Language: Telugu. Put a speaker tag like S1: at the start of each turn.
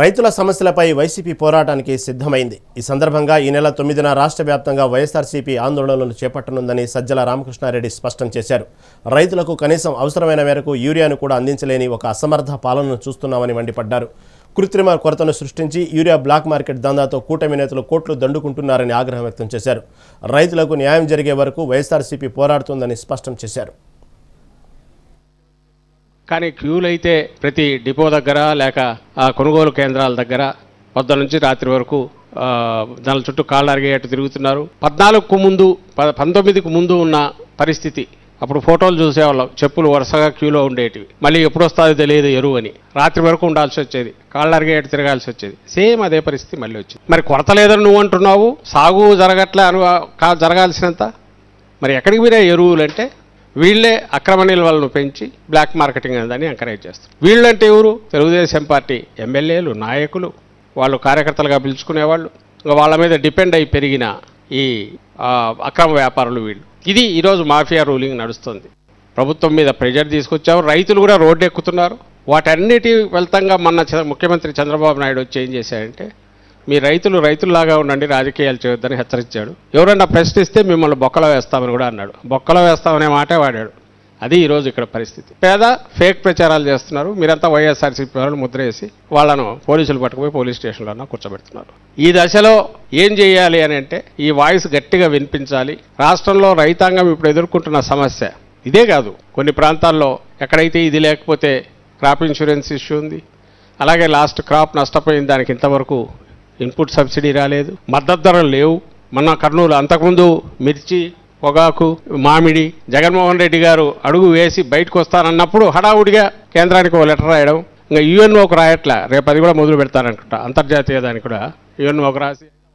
S1: రైతుల సమస్యలపై వైసీపీ పోరాటానికి సిద్ధమైంది. ఈ సందర్భంగా ఈ నెల తొమ్మిదిన రాష్ట్ర వ్యాప్తంగా వైఎస్ఆర్సీపీ ఆందోళనలు చేపట్టనుందని సజ్జల రామకృష్ణారెడ్డి స్పష్టం చేశారు. రైతులకు కనీసం అవసరమైన మేరకు యూరియాను కూడా అందించలేని ఒక అసమర్థ పాలనను చూస్తున్నామని మండిపడ్డారు. కృత్రిమ కొరతను సృష్టించి యూరియా బ్లాక్ మార్కెట్ దందాతో కూటమి నేతలు కోట్లు దండుకుంటున్నారని ఆగ్రహం వ్యక్తం చేశారు. రైతులకు న్యాయం జరిగే వరకు వైఎస్ఆర్సీపీ పోరాడుతుందని స్పష్టం చేశారు.
S2: కానీ క్యూలు అయితే ప్రతి డిపో దగ్గర లేక కొనుగోలు కేంద్రాల దగ్గర పొద్దు నుంచి రాత్రి వరకు దాని చుట్టూ కాళ్ళు అరిగేట్టు తిరుగుతున్నారు. పద్నాలుగుకు ముందు పంతొమ్మిదికి ముందు ఉన్న పరిస్థితి అప్పుడు ఫోటోలు చూసేవాళ్ళం. చెప్పులు వరుసగా క్యూలో ఉండేటివి. మళ్ళీ ఎప్పుడు వస్తుందో తెలియదు ఎరువు అని. రాత్రి వరకు ఉండాల్సి వచ్చేది. కాళ్ళు అరిగేట్టు తిరగాల్సి వచ్చేది. సేమ్ అదే పరిస్థితి మళ్ళీ వచ్చింది. మరి కొరత లేదని నువ్వు అంటున్నావు? సాగు జరగట్లే అను జరగాల్సినంత? మరి ఎక్కడికి పోయినా ఎరువులు అంటే వీళ్ళే అక్రమ నిల్వలను పెంచి బ్లాక్ మార్కెటింగ్ అందని ఎంకరేజ్ చేస్తారు. వీళ్ళంటే ఎవరు? తెలుగుదేశం పార్టీ ఎమ్మెల్యేలు నాయకులు. వాళ్ళు కార్యకర్తలుగా పిలుచుకునేవాళ్ళు. ఇంకా వాళ్ళ మీద డిపెండ్ అయి పెరిగిన ఈ అక్రమ వ్యాపారులు వీళ్ళు. ఇది ఈరోజు మాఫియా రూలింగ్ నడుస్తుంది. ప్రభుత్వం మీద ప్రెజర్ తీసుకొచ్చాము రైతులు కూడా రోడ్డు ఎక్కుతున్నారు వాటన్నిటి ఫలితంగా మొన్న ముఖ్యమంత్రి చంద్రబాబు నాయుడు వచ్చి ఏం చేశారంటే మీ రైతులు రైతుల్లాగా ఉండండి రాజకీయాలు చేయొద్దని హెచ్చరించాడు. ఎవరన్నా ప్రశ్నిస్తే మిమ్మల్ని బొక్కలో వేస్తామని కూడా అన్నాడు. బొక్కలో వేస్తామనే మాటే వాడాడు. అది ఈరోజు ఇక్కడ పరిస్థితి. పేద ఫేక్ ప్రచారాలు చేస్తున్నారు. మీరంతా వైఎస్ఆర్సీపీ వాళ్ళని ముద్రేసి వాళ్ళను పోలీసులు పట్టుకుపోయి పోలీస్ స్టేషన్లో కూర్చోబెడుతున్నారు. ఈ దశలో ఏం చేయాలి అని అంటే ఈ వాయిస్ గట్టిగా వినిపించాలి. రాష్ట్రంలో రైతాంగం ఇప్పుడు ఎదుర్కొంటున్న సమస్య ఇదే కాదు. కొన్ని ప్రాంతాల్లో ఎక్కడైతే ఇది లేకపోతే క్రాప్ ఇన్సూరెన్స్ ఇష్యూ ఉంది. అలాగే లాస్ట్ క్రాప్ నష్టపోయిన దానికి ఇంతవరకు ఇన్పుట్ సబ్సిడీ రాలేదు మద్దతు ధరలు లేవు. మొన్న కర్నూలు అంతకుముందు మిర్చి పొగాకు మామిడి జగన్మోహన్ రెడ్డి గారు అడుగు వేసి బయటకు వస్తానన్నప్పుడు హడావుడిగా కేంద్రానికి ఒక లెటర్ రాయడం ఇంకా యుఎన్ఓకు రాయట్లే రేపు అది కూడా మొదలు పెడతారనుకుంటా అంతర్జాతీయ దానికి కూడా. యుఎన్ఓకు రాసి